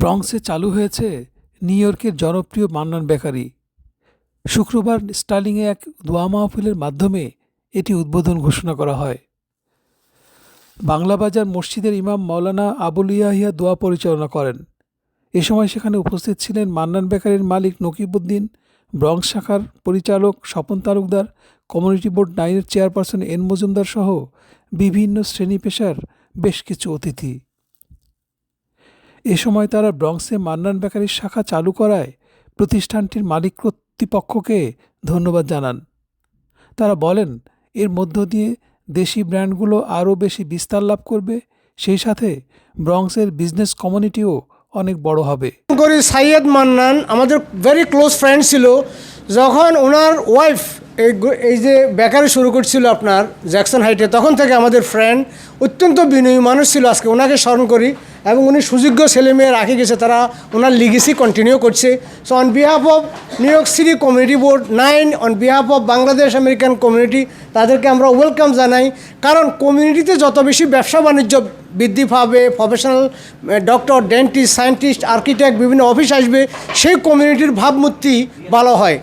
ব্রঙ্কসে চালু হয়েছে নিউ ইয়র্কের জনপ্রিয় মান্নান বেকারি। শুক্রবার স্টার্লিংয়ে এক দোয়া মাহফিলের মাধ্যমে এটি উদ্বোধন ঘোষণা করা হয়। বাংলাবাজার মসজিদের ইমাম মাওলানা আবুল ইয়াহিয়া দোয়া পরিচালনা করেন। এ সময় সেখানে উপস্থিত ছিলেন মান্নান বেকারির মালিক নকিবউদ্দিন ব্রঙ্কস শাখার পরিচালক স্বপন তালুকদার, কমিউনিটি বোর্ড নাইনের চেয়ারপারসন এন মজুমদার সহ বিভিন্ন শ্রেণি পেশার বেশ কিছু অতিথি। এ সময় তারা ব্রঙ্কসে মান্নান বেকারির শাখা চালু করায় প্রতিষ্ঠানটির মালিক কর্তৃপক্ষকে ধন্যবাদ জানান। তারা বলেন, এর মধ্য দিয়ে দেশি ব্র্যান্ডগুলো আরও বেশি বিস্তার লাভ করবে, সেই সাথে ব্রঙ্কসের বিজনেস কমিউনিটিও অনেক বড় হবে। করি সাইয়দ মান্নান, আমাদের ভেরি ক্লোজ ফ্রেন্ড ছিল, যখন ওনার ওয়াইফ এই এই যে বেকারি শুরু করছিল আপনার জ্যাকসন হাইটে তখন থেকে আমাদের ফ্রেন্ড অত্যন্ত বিনয়ী মানুষ ছিল আজকে। ওনাকে স্মরণ করি এবং উনি সুযোগ্য ছেলে মেয়ে রাখে গেছে, তারা ওনার লিগেসি কন্টিনিউ করছে। So on behalf of New York City community board nine on behalf of Bangladesh American community তাদেরকে আমরা ওয়েলকাম জানাই। কারণ কমিউনিটিতে যত বেশি ব্যবসা বাণিজ্য বৃদ্ধি পাবে professional doctor dentist scientist architect বিভিন্ন অফিস আসবে, সেই কমিউনিটির ভাবমূর্তি ভালো হয়।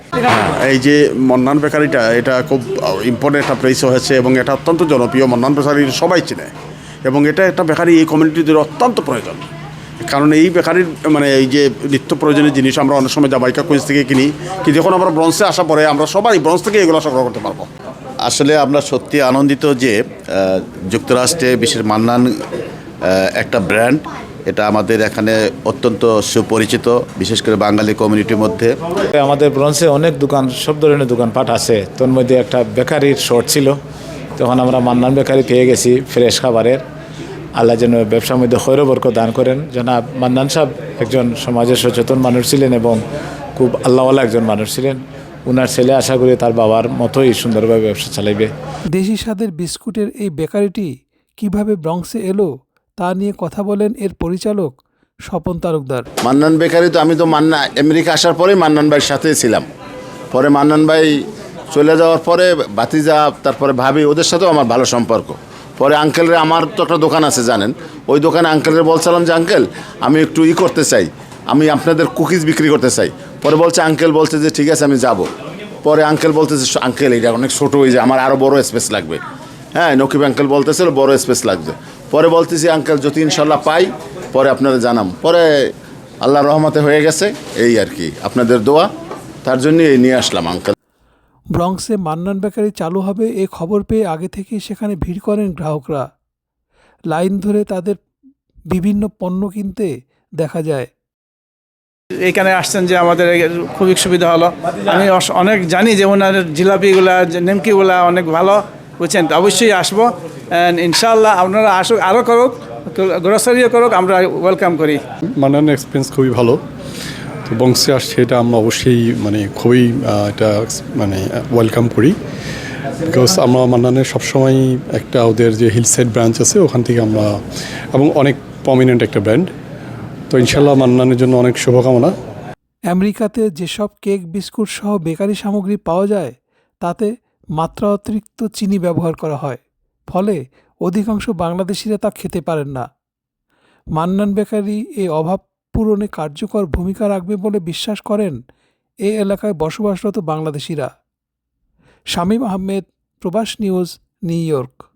এই যে মন্নান বেকারিটা, এটা খুব ইম্পর্টেন্ট একটা প্লেস হয়েছে এবং এটা অত্যন্ত জনপ্রিয়। মন্নান বেকারি সবাই চেনে। এবং এটা একটা বেকারি এই কমিউনিটিদের অত্যন্ত প্রয়োজন। কারণ এই বেকারির মানে এই যে নিত্য প্রয়োজনীয় জিনিস আমরা অনেক সময় জামাইকা কুইজ থেকে কিনি কিন্তু যখন আমরা ব্রঞ্জে আসা পরে আমরা সবাই ব্রঞ্জ থেকে এগুলো সংগ্রহ করতে পারব। আসলে আমরা সত্যি আনন্দিত যে যুক্তরাষ্ট্রে বিশেষ মান্নান একটা ব্র্যান্ড এটা আমাদের এখানে অত্যন্ত সুপরিচিত বিশেষ করে বাঙালি কমিউনিটির মধ্যে। আমাদের ব্রঞ্জে অনেক দোকান সব ধরনের দোকানপাট আছে। তোর মধ্যে একটা বেকারির শর্ট ছিল তখন আমরা মান্নান বেকারি পেয়ে গেছি ফ্রেশ খাবারের। আল্লাহ যেন ব্যবসার মধ্যে হৈরবর্ক দান করেন। জনাব মান্নান সাহেব একজন সমাজের সচেতন মানুষ ছিলেন এবং খুব আল্লাহওয়ালা একজন মানুষ ছিলেন। উনার ছেলে আশা করি তার বাবার মতোই সুন্দরভাবে ব্যবসা চালাইবে। দেশি স্বাদের বিস্কুটের এই বেকারিটি কীভাবে ব্রঙ্কসে এলো তা নিয়ে কথা বলেন এর পরিচালক স্বপন তালুকদার। মান্নান বেকারি তো আমি তো মান্না আমেরিকা আসার পরেই মান্নান ভাইয়ের সাথে ছিলাম। পরে মান্নান ভাই চলে যাওয়ার পরে ভাতিজা তারপরে ভাবি ওদের সাথেও আমার ভালো সম্পর্ক। পরে আঙ্কেলের আমার তো একটা দোকান আছে, জানেন? ওই দোকানে আঙ্কেলের বলছিলাম যে, আঙ্কেল, আমি একটু ই করতে চাই। আমি আপনাদের কুকিজ বিক্রি করতে চাই। পরে বলছে, আঙ্কেল বলছে যে, ঠিক আছে, আমি যাব। পরে আঙ্কেল বলতেছে আঙ্কেল এটা অনেক ছোটো হয়ে যায় আমার আরও বড় স্পেস লাগবে। হ্যাঁ নকিব আঙ্কেল বলতেছিল, বড় স্পেস লাগবে। পরে বলতেছি, আঙ্কেল, যদি ইনশাল্লাহ পাই, পরে আপনারা জানাম। পরে আল্লাহ রহমতে হয়ে গেছে, এই আর কি, আপনাদের দোয়া। তার জন্যই এই নিয়ে আসলাম, আঙ্কেল। ব্রঙ্কসে মান্নান বেকারি চালু হবে এ খবর পেয়ে আগে থেকেই সেখানে ভিড় করেন গ্রাহকরা। লাইন ধরে তাদের বিভিন্ন পণ্য কিনতে দেখা যায়। এখানে আসছেন যে আমাদের খুবই সুবিধা হলো। আমি অস- অনেক জানি যে ওনার জিলাপিগুলা যে নিমকিগুলা অনেক ভালো বুঝছেন? অবশ্যই আসব। অ্যান্ড ইনশাল্লাহ আপনারা আসুক আরও করুক গ্রোসারিও করুক আমরা ওয়েলকাম করি। মান্নান এক্সপিরিয়েন্স খুবই ভালো। বংশে আসছে এটা আমরা অবশ্যই মানে খুবই এটা মানে ওয়েলকাম করি। বিকজ আমরা মান্নানের সবসময় একটা ওদের যে হিল সাইড ব্রাঞ্চ আছে, ওখান থেকে আমরা, এবং অনেক প্রমিনেন্ট একটা ব্র্যান্ড তো ইনশাল্লাহ মান্নানের জন্য অনেক শুভকামনা। আমেরিকাতে যেসব কেক, বিস্কুট সহ বেকারি সামগ্রী পাওয়া যায়, তাতে মাত্রা অতিরিক্ত চিনি ব্যবহার করা হয়। ফলে অধিকাংশ বাংলাদেশিরা তা খেতে পারেন না। মান্নান বেকারি এই অভাব পূরণে কার্যকর ভূমিকা রাখবে বলে বিশ্বাস করেন এ এলাকায় বসবাসরত বাংলাদেশিরা। শামীম আহমেদ, প্রবাস নিউজ, নিউ ইয়র্ক।